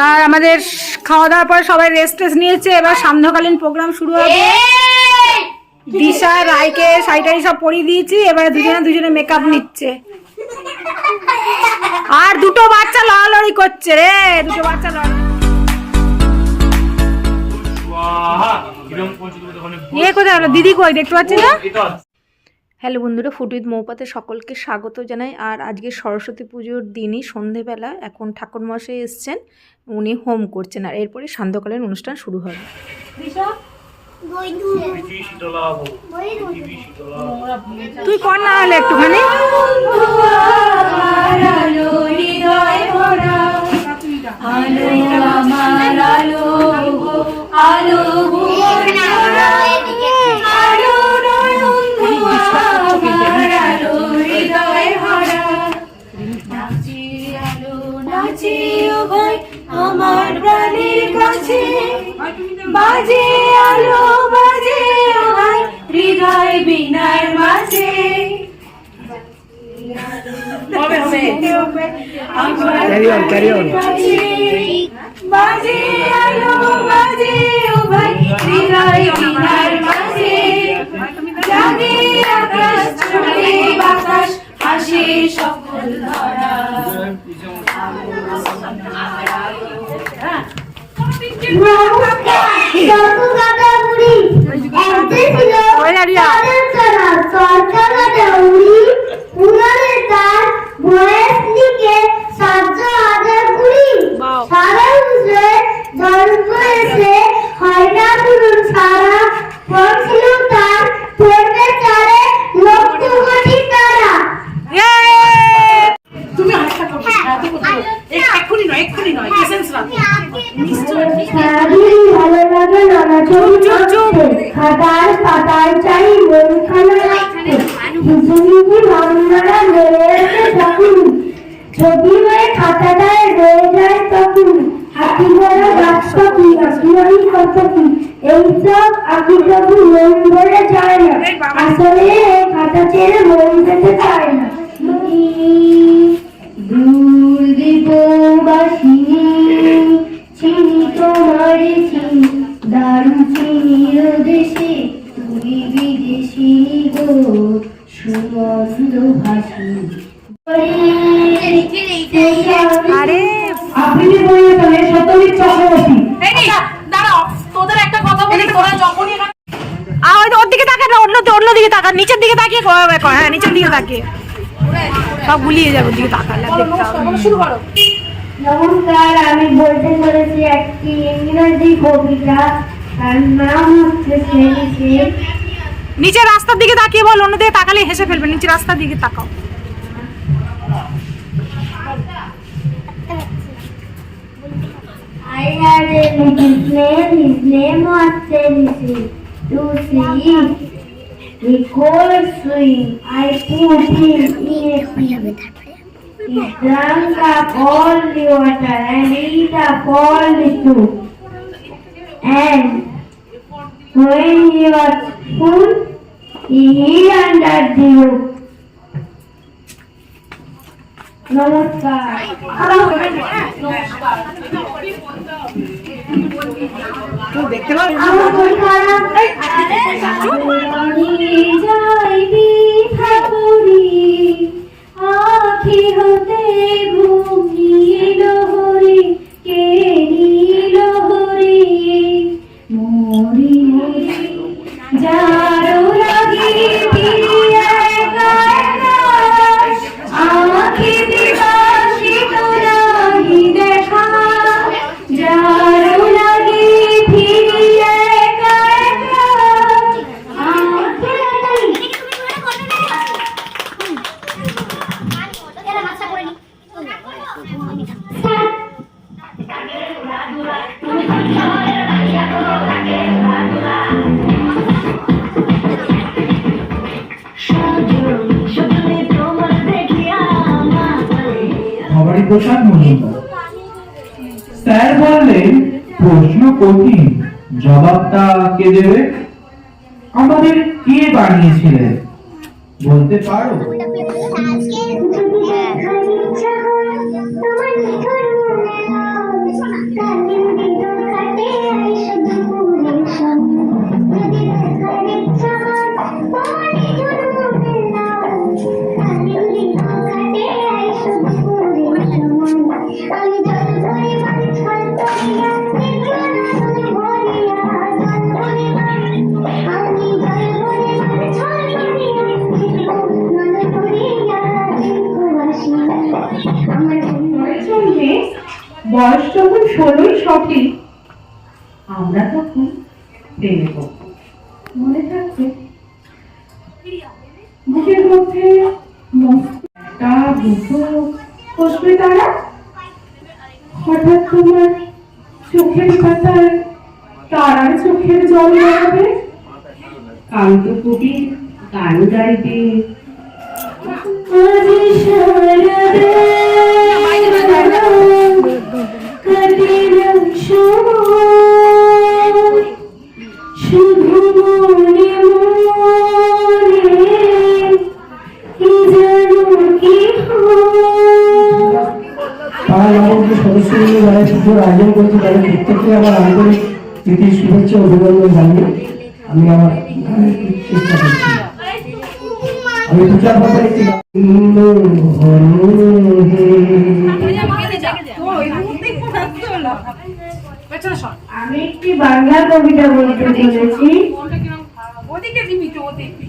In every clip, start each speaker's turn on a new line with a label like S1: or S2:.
S1: আর আমাদের খাওয়া দাওয়ার পর সবাই রেস্ট টেস্ট নিয়েছে এবার সান্ধ্যকালীন প্রোগ্রাম শুরু হবে। দিশা রায়কে শাড়িটাই সব পরিয়ে দিয়েছি এবারে দুজনে দুজনে মেকআপ নিচ্ছে। আর দুটো বাচ্চা লড়ালড়ি করছে রে দুটো বাচ্চা লড়ালড়ি। ইয়ে কোথায় হলো? দিদি কই? দেখতে পাচ্ছি না? হ্যালো বন্ধুরা ফুড উইথ মৌপাতে সকলকে স্বাগত জানাই। আর আজকে সরস্বতী পুজোর দিনই সন্ধেবেলা এখন ঠাকুর মশাই এসছেন, উনি হোম করছেন। আর এরপরে সান্ধ্যকালীন অনুষ্ঠান শুরু হবে। তুই কর না হলে একটুখানি।
S2: বাজে আলো বাজে ভাই হৃদয় বিনার মাঝে।
S1: Carry on, carry on.
S2: বাজে আলো বাজে ও ভাই হৃদয় বিনার মাঝে। জাগে আকাশ ছড়ে বাতাস হাসে সকল ধরা।
S1: ওই
S3: Yeah. ছবি হয়ে খাতাটায় রয়ে যায় তখন হাতি বড় গাছ পাখি আঁকিবাড়ি কত কি এইসব আঁকি পাখি মন ভরে যায় না আসলে
S1: তাকিয়ে কর হ্যাঁ নিচের দিকে তাকিয়ে সব গুলিয়ে যাবে দিকে তাকালে হবে না।
S3: নমস্কার আমি বলতে চলেছি একটি ইংরেজি কবিতা তার নাম হচ্ছে
S1: নিচে রাস্তার দিকে তাকিয়ে বল অন্য দিকে তাকালে হেসে ফেলবে নিচে রাস্তার দিকে তাকাও
S3: I had a little snail, his name was Selisy. To see he could swim, I put him in a pea. He drank up all the water and ate up all the soup. And when he was full, he hid under the roof. নমস্কার আমার হরি মরি মরি যারো লাগি পিয়া আখি বিকাশিত
S4: বললেন প্রশ্ন কঠিন জবাবটা কে দেবে? আমাদের কে বানিয়েছিলেন বলতে পারো।
S5: পড়ব মনে থাকছে? বুকের মধ্যে একটা দুটো কষবে তারা। হঠাৎ তোমার চোখের পাতায় তারার চোখের জল বেরোবে। কান্ত কবি গান গাইবে।
S6: তাদের প্রত্যেককে আমার আন্তরিক প্রীতি শুভেচ্ছা অভিনন্দন জানিয়ে আমি আমার গানের চেষ্টা করছি। আমি পূজার ব্যাপারে একটি
S3: আমি একটি বাংলা কবিতা বলতে চলেছি।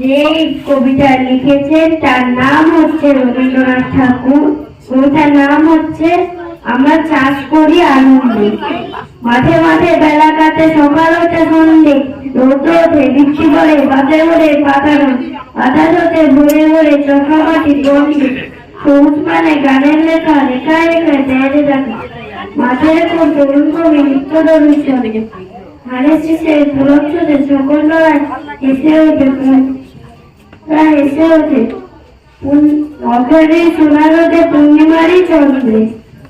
S3: যে কবিতা লিখেছেন তার নাম হচ্ছে রবীন্দ্রনাথ ঠাকুর। কবিতার নাম হচ্ছে আমরা চাষ করি আনন্দে মাঠে মাঠে বেলা কাটে, সকাল হতে সন্ধে। রৌদ্র ওঠে, বৃষ্টি পড়ে বাতাস ওঠে পাতানো বাতাস ওঠে, ভরে ভরে চকামাটি গন্ধে সবুজ মানে গানের লেখা লেখায় লেখায় দেয়ালে দেখা মাঠের কোন তরুণ কবি নিত্য দরুচনে ধানের শেষে প্রলক্ষণে সকল লড়াই এসে ওঠে প্রায়। এসে ওঠে। অঘরে সোনার রোদে পূর্ণিমারই চন্দ্রে।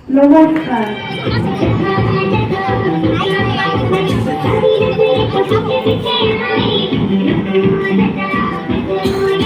S3: নমস্কার দূরে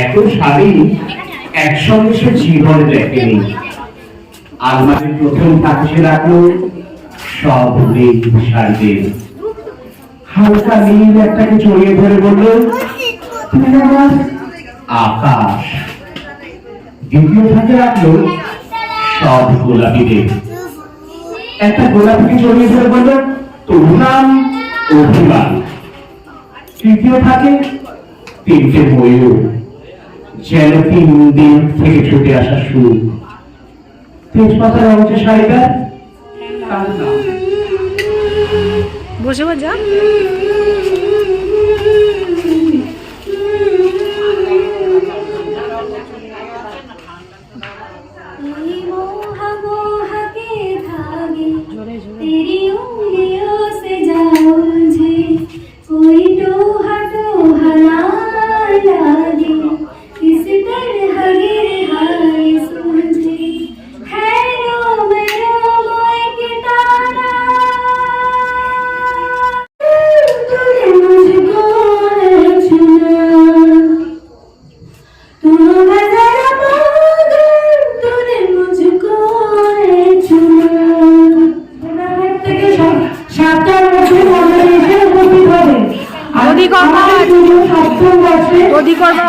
S4: এত শাড়ি একসঙ্গে সে জীবন দেখেনি। আলমারির প্রথম তাকিয়ে রাখল সব নীল শাড়িতে। হালকা নীল একটাকে জড়িয়ে ধরে বলল, তুমি আমার আকাশ। দ্বিতীয় থাকে রাখল সব গোলাপিদের একটা গোলাপিকে জড়িয়ে ধরে বলল, তোর নাম অভিমান। তৃতীয় থাকে তিনটে ময়ূর যেন তিন দিন থেকে ছুটে আসা সুর তেজপাতা রঙ শাড়িটা তার নাম
S1: বসে যা।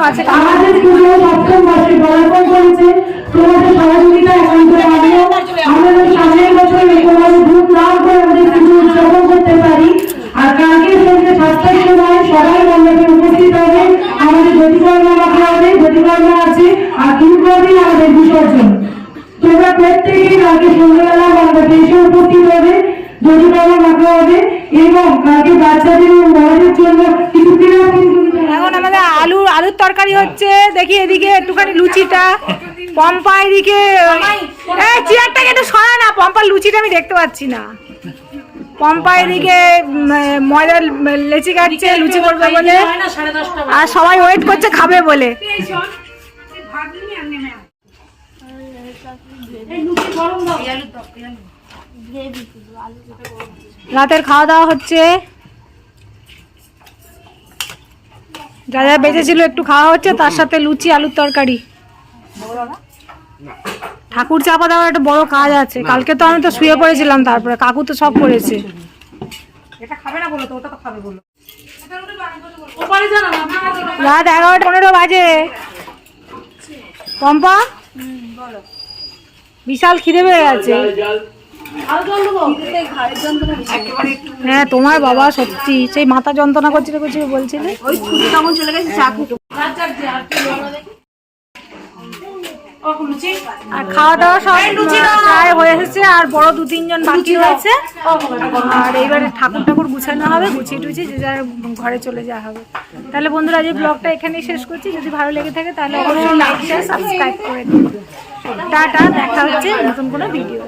S1: অধিকর্মা আছে।
S5: আমাদের পুজো সপ্তম বর্ষে পদার্পণ করেছে তোমাদের সহযোগিতা একান্ত আমাদের সামনের বছর একেবারে ধুমধাম করে আমাদের পুজো উদযাপন করতে পারি। আর কালকে সন্ধ্যে সাতটার সময় সবাই মণ্ডপে উপস্থিত হবে। আমাদের জ্যোতিকর্মা রাখা হবে জ্যোতিকর্মা আছে আর তিন দিন আমাদের বিসর্জন। তোমরা প্রত্যেকেই কালকে সন্ধ্যাবেলা মণ্ডপে এসে উপস্থিত হবে জ্যোতিকর্মা রাখা হবে। এবং কালকে বাচ্চাদের বড়দের জন্য কিছু ক্রীড়া
S1: এখন আমাদের আলু আলুর তরকারি হচ্ছে। দেখি এদিকে একটুখানি লুচিটা। পম্পা এদিকে চেয়ারটাকে একটু সরা না। পম্পার লুচিটা আমি দেখতে পাচ্ছি না। পম্পা এদিকে ময়দা লেচি কাটছে লুচি করবে বলে। আর সবাই ওয়েট করছে খাবে বলে। রাতের খাওয়া দাওয়া হচ্ছে। যা যা বেঁচেছিল একটু খাওয়া হচ্ছে তার সাথে লুচি আলুর তরকারি। ঠাকুর চাপা দেওয়ার একটা বড় কাজ আছে। কালকে তো আমি তো শুয়ে পড়েছিলাম তারপরে কাকু তো সব করেছে। রাত এগারোটা পনেরো বাজে। পম্পা? বিশাল খিদে পেয়ে গেছে। হ্যাঁ তোমার বাবা সত্যি সেই মাথা যন্ত্রণা করছিল করছিল বলছিলে? আর খাওয়া দাওয়া সব প্রায় হয়ে এসেছে আর বড় দু তিনজন বাকি রয়েছে আর এইবারে ঠাকুর ঠাকুর গুছানো হবে গুছিয়ে টুছিয়ে যে যার ঘরে চলে যাওয়া হবে তাহলে বন্ধুরা যে ব্লগটা এখানেই শেষ করছি যদি ভালো লেগে থাকে তাহলে অবশ্যই লাইক শেয়ার সাবস্ক্রাইব করে দিন টাটা দেখা হচ্ছে নতুন কোনো ভিডিও